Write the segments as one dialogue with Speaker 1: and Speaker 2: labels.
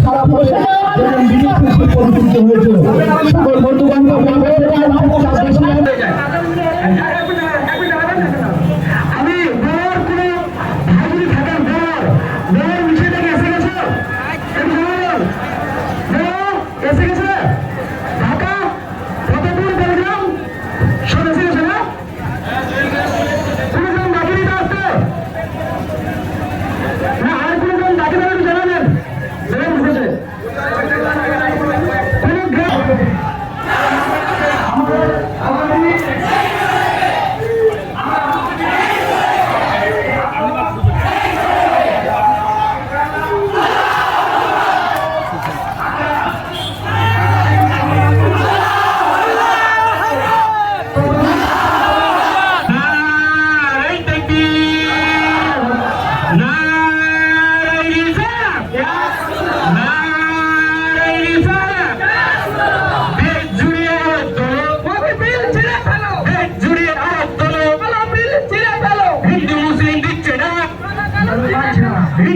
Speaker 1: খারাপ হয়ে যেমন বিজেপি পরিস্থিতি হয়েছিল সকল বন্ধু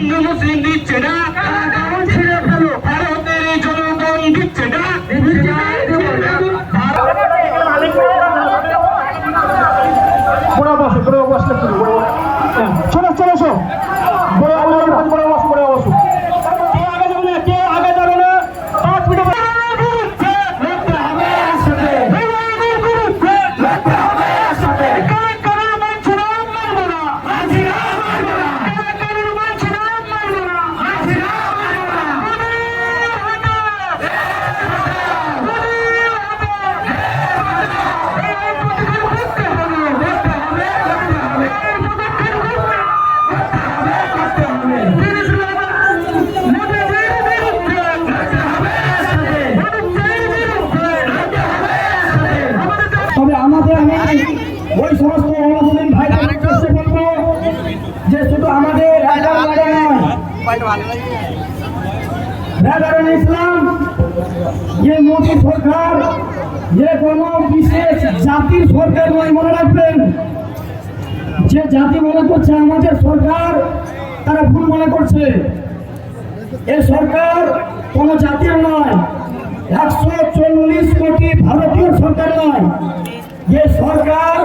Speaker 2: হিন্দু মুসলিম দিচ্ছে না ছিঁড়ে ফেলো ভারতের এই জনগণ দিচ্ছে না
Speaker 1: বড় বসো বড় বসলে শুরু বড় চলো চলো চলো বড় বড় বড় বসো বড় বসো কেউ আগে যাবে না কেউ আগে যাবে না পাঁচ মিনিট তবে আমাদের আমি ওই সমস্ত মুসলিম ভাইদের উদ্দেশ্যে বলব যে শুধু আমাদের ব্রাদার ইসলাম যে মোদী সরকার যে কোনো বিশেষ জাতির সরকার নয় মনে রাখবেন। যে জাতি মনে করছে আমাদের সরকার তারা ভুল মনে করছে। এ সরকার কোন জাতীয় নয়। একশো চল্লিশ কোটি ভারতীয় সরকার নয়। যে সরকার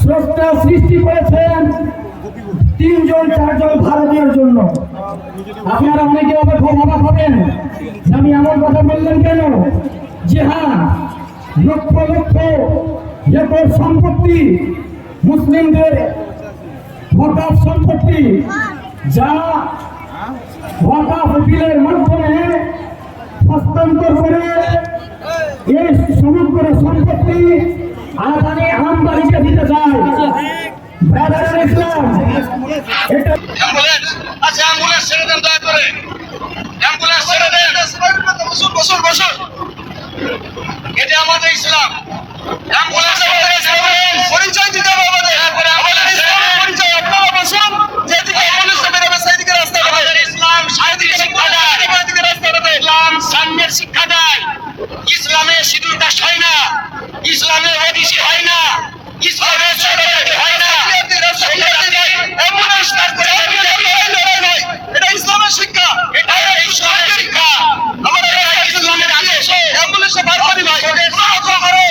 Speaker 1: স্রষ্টা সৃষ্টি করেছেন তিনজন, চারজন ভারতীয়র জন্য। আপনারা অনেকে অবাক হবেন আমি এমন কথা বললেন কেন? যে হ্যাঁ লক্ষ লক্ষ একর সম্পত্তি মুসলিমদের হঠাৎ সম্পত্তি যা ওয়াকাফ বিলের মাধ্যমে হস্তান্তর করে এই সমগ্র সম্পত্তি আদানি আমদানিকে দিতে চায় ব্রাদার ইসলাম এটা
Speaker 3: আচ্ছা অ্যাম্বুলেন্স ছেড়ে দয়া করে অ্যাম্বুলেন্স ছেড়ে দেন বসুন বসুন বসুন এটা আমাদের ইসলাম অ্যাম্বুলেন্স ছেড়ে দেন, ছেড়ে দেন। পরিচয় দিতে হবে আমাদের অ্যাম্বুলেন্স ছেড়ে দেন। পরিচয় আপনারা বসুন যেদিকে অ্যাম্বুলেন্স বেরোবে সেইদিকে রাস্তা আমাদের ইসলাম শান্তির শিক্ষা দেয় এদিকে রাস্তা দেবে ইসলাম সাম্যের শিক্ষা দেয় ইসলামে সিঁদুর দাস হয় না ইসলামে ওডিসি হয় না ইসলামে সরকারি হয় না অ্যাম্বুলেন্স তারপরে এটা ইসলামের শিক্ষা এটা ইসলামের শিক্ষা আমাদের ইসলামের আদেশ অ্যাম্বুলেন্সে বার করি ভাই সাহায্য করো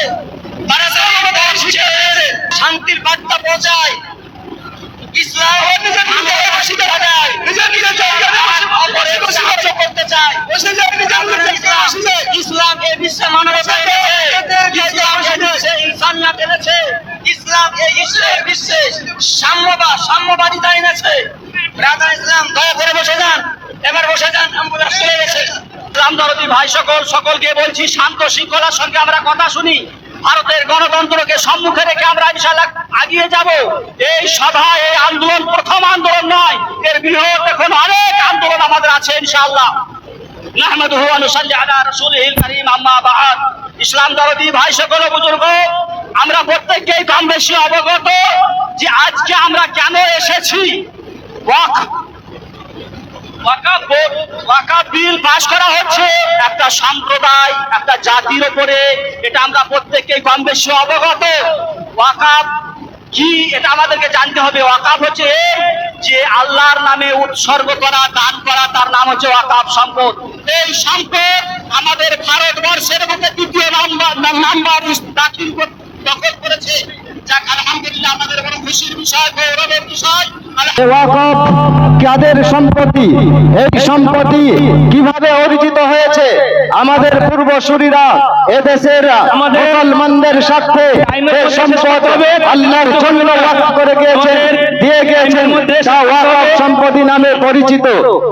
Speaker 3: তারা যেন আমাদের শিক্ষা দিয়েছে শান্তির বার্তা পৌঁছায় ইসলাম নিজের নিজের ভাষিত হাজায় নিজের নিজের করতে চায় ইসলাম ইসলাম এই বিশ্বে মানবতা এনেছে। ইসলাম এই বিশ্বে ইনসানিয়াত এনেছে। ইসলাম এই বিশ্বে বিশ্বে সাম্যবাদ সাম্যবাদিতা এনেছে। ব্রাদার ইসলাম দয়া করে বসে যান। এবার বসে যান অ্যাম্বুলেন্স চলে গেছে। ইসলাম দরদি ভাই সকল সকলকে বলছি শান্ত শৃঙ্খলার সঙ্গে আমরা কথা শুনি।
Speaker 4: ভারতের গণতন্ত্রকে সম্মুখে রেখে আমরা ইনশাল্লাহ আগিয়ে যাব। এই সভা এই আন্দোলন প্রথম আন্দোলন নয়, এর বৃহৎ এখন অনেক আন্দোলন আমাদের আছে, ইনশাআল্লাহ। নাহমাদুহু ওয়া নুসাল্লি আলা রাসূলিহিল কারীম, আম্মা বা'দ। ইসলাম দরদি ভাই সকল বুজুর্গ, আমরা প্রত্যেককেই কম বেশি অবগত যে আজকে আমরা কেন এসেছি। ওয়াক ওয়াকাফ বিল পাশ করা হচ্ছে। একটা সম্প্রদায়, একটা জাতির উপরে, এটা আমরা প্রত্যেককেই কম বেশি অবগত। ওয়াকাফ কি এটা আমাদেরকে জানতে হবে। ওয়াকাফ হচ্ছে যে আল্লাহর নামে উৎসর্গ করা, দান করা, তার নাম হচ্ছে ওয়াকাফ সম্পদ। এই সম্পদ আমাদের ভারতবর্ষের মধ্যে দ্বিতীয় নাম্বার নাম্বার দাখিল করেছে। যাক, আলহামদুলিল্লাহ, আমাদের বড় খুশির বিষয়, গৌরবের বিষয়।
Speaker 5: ওয়াকফ কাদের সম্পত্তি? এই সম্পত্তি কীভাবে অর্জিত হয়েছে? আমাদের পূর্বসূরীরা এদেশের মুসলমানদের স্বার্থে এই সম্পদ আল্লাহর জন্য ওয়াকফ করে গিয়েছেন দিয়ে গিয়েছেন। তা ওয়াকফ সম্পত্তি নামে পরিচিত।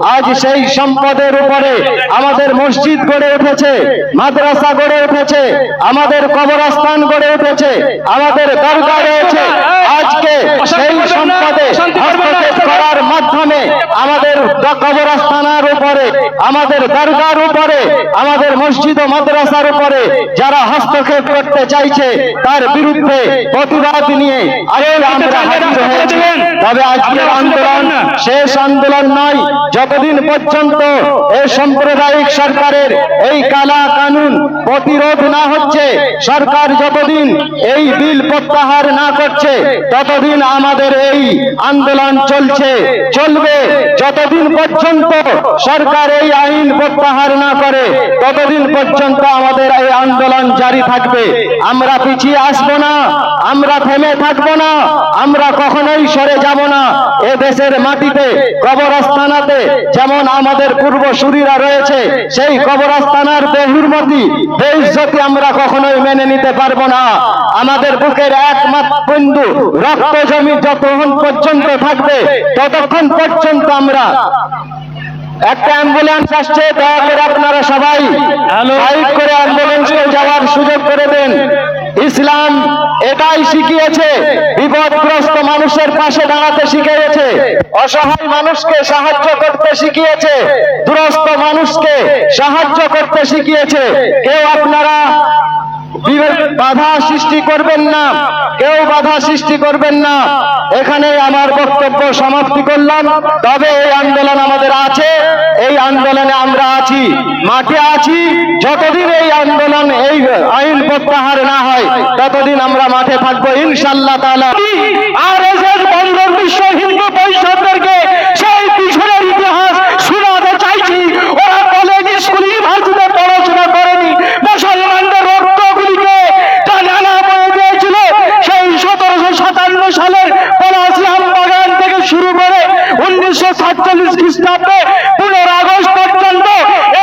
Speaker 5: আজ সেই সম্পদের উপরে আমাদের মসজিদ গড়ে উঠেছে মাদ্রাসা গড়ে উঠেছে আমাদের কবরস্থান গড়ে উঠেছে আমাদের দরগা রয়েছে। আজকে সেই সম্পদে হস্তক্ষেপ করার মাধ্যমে আমাদের দ- কবরস্থানের উপরে আমাদের দরগার উপরে আমাদের মসজিদ ও মাদ্রাসার উপরে যারা হস্তক্ষেপ করতে চাইছে তার বিরুদ্ধে প্রতিবাদ নিয়ে আমরা হাজির তবে আজকের আন্দোলন শেষ আন্দোলন নয় যতদিন পর্যন্ত এই সাম্প্রদায়িক সরকারের এই কালা কানুন প্রতিরোধ না হচ্ছে সরকার যতদিন এই বিল প্রত্যাহার না করছে ততদিন আমাদের এই আন্দোলন চলছে চলবে। যতদিন পর্যন্ত সরকার এই আইন প্রত্যাহার না করে ততদিন পর্যন্ত আমাদের এই আন্দোলন জারি থাকবে। আমরা পিছিয়ে আসব না, আমরা থেমে থাকব না, আমরা কখনোই সরে যাব না। এ দেশের মাটিতে, কবরস্থানাতে যেমন আমাদের পূর্বসূরীরা রয়েছে, সেই কবরস্থানার বেহুরমতি, বেইজ্জতি আমরা কখনোই মেনে নিতে পারব না। আমাদের বুকের একমাত্র বিন্দু রক্ত জমি যতক্ষণ পর্যন্ত থাকবে, ততক্ষণ পর্যন্ত আমরা একটা অ্যাম্বুলেন্স আসছে দয়া করে আপনারা সবাই সাইড করে অ্যাম্বুলেন্সকে যাওয়ার সুযোগ করে দেন। ইসলাম এটাই শিখিয়েছে বিপদগ্রস্ত মানুষের পাশে দাঁড়াতে শিখিয়েছে অসহায় মানুষকে সাহায্য করতে শিখিয়েছে দুরস্ত মানুষকে সাহায্য করতে শিখিয়েছে। কেউ আপনারা বাধা সৃষ্টি করবেন না। কেউ বাধা সৃষ্টি করবেন না। এখানে আমার বক্তব্য সমাপ্তি করলাম। তবে এই আন্দোলন আমাদের আছে। এই আন্দোলনে আমরা আছি, মাঠে আছি। যতদিন এই আন্দোলন, এই আইন প্রত্যাহার না হয়, ততদিন আমরা মাঠে থাকব। ইনশাল্লাহ তাআলা। আর এস বিশ্ব হিন্দু পরিষদদেরকে সাতচল্লিশ খ্রিস্টাব্দে পনেরো আগস্ট পর্যন্ত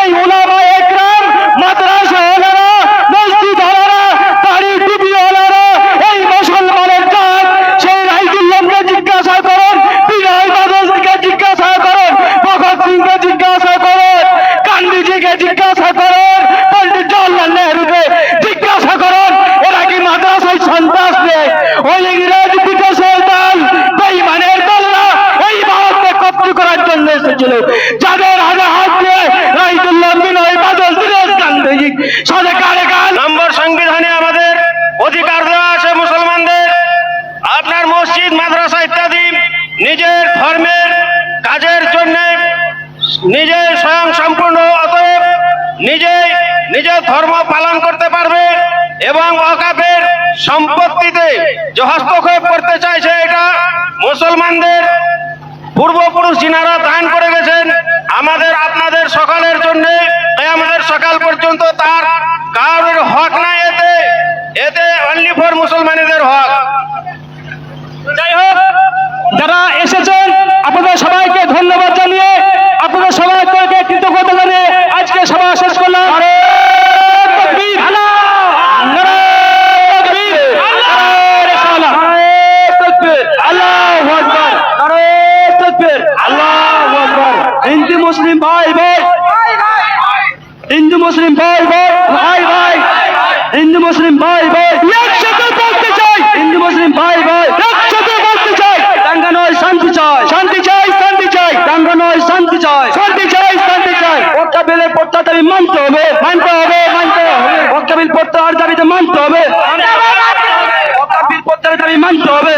Speaker 5: এই উলামা একরাম, মাদ্রাসা ওলারা মসজিদ ওলারা দাড়ি টুপি ওলারা এই মুসলমানের সেই জিজ্ঞাসা করুন জিজ্ঞাসা করুন সিংকে জিজ্ঞাসা করুন, গান্ধীজিকে জিজ্ঞাসা করুন পন্ডিত জওয়াহরলাল নেহরুকে জিজ্ঞাসা করুন, এরা কি মাদ্রাসায় সন্ত্রাস ওই ইংরেজ এসেছিল যাদের হাতে হাত দিয়ে রাইদুল্লাহ বিনয় বাদল দীনেশ গান্ধীজি সাথে কারে
Speaker 6: নম্বর সংবিধানে আমাদের অধিকার দেওয়া আছে মুসলমানদের। আপনার মসজিদ, মাদ্রাসা ইত্যাদি নিজের ধর্মের কাজের জন্য নিজে স্বয়ং সম্পূর্ণ, অতএব নিজে নিজের ধর্ম পালন করতে পারবে এবং অকাপের সম্পত্তিতে যে হস্তক্ষেপ করতে চাইছে এটা মুসলমানদের পূর্বপুরুষ যিনারা দান করে গেছেন, আমাদের আপনাদের সকালের জন্য আমাদের সকাল পর্যন্ত তার কারোর হক নাই এতে। এতে অনলি ফর মুসলমানেদের হক।
Speaker 5: যাই হোক যারা এসেছেন, আপনাদের সবাইকে ধন্যবাদ জানিয়ে, আপনাদের সবাইকে কৃতজ্ঞতা জানিয়ে আজকে সভা শেষ করলাম। মুসলিম ভাই ভাই ভাই ভাই। হিন্দু মুসলিম ভাই ভাই। একসাথে বলতে চাই। হিন্দু মুসলিম ভাই ভাই। একসাথে বলতে চাই। টাঙ্গা নয়, শান্তি চাই। শান্তি
Speaker 1: চাই শান্তি চাই।
Speaker 7: টাঙ্গা নয়, শান্তি চাই। শান্তি চাই শান্তি চাই। ওটা পেলে পড়তে দাবি মানতে হবে মানতে হবে মানতে হবে। ওটা বিল পড়তে আর দাবিতে মানতে হবে। ওটা বিল পড়তে দাবি মানতে হবে।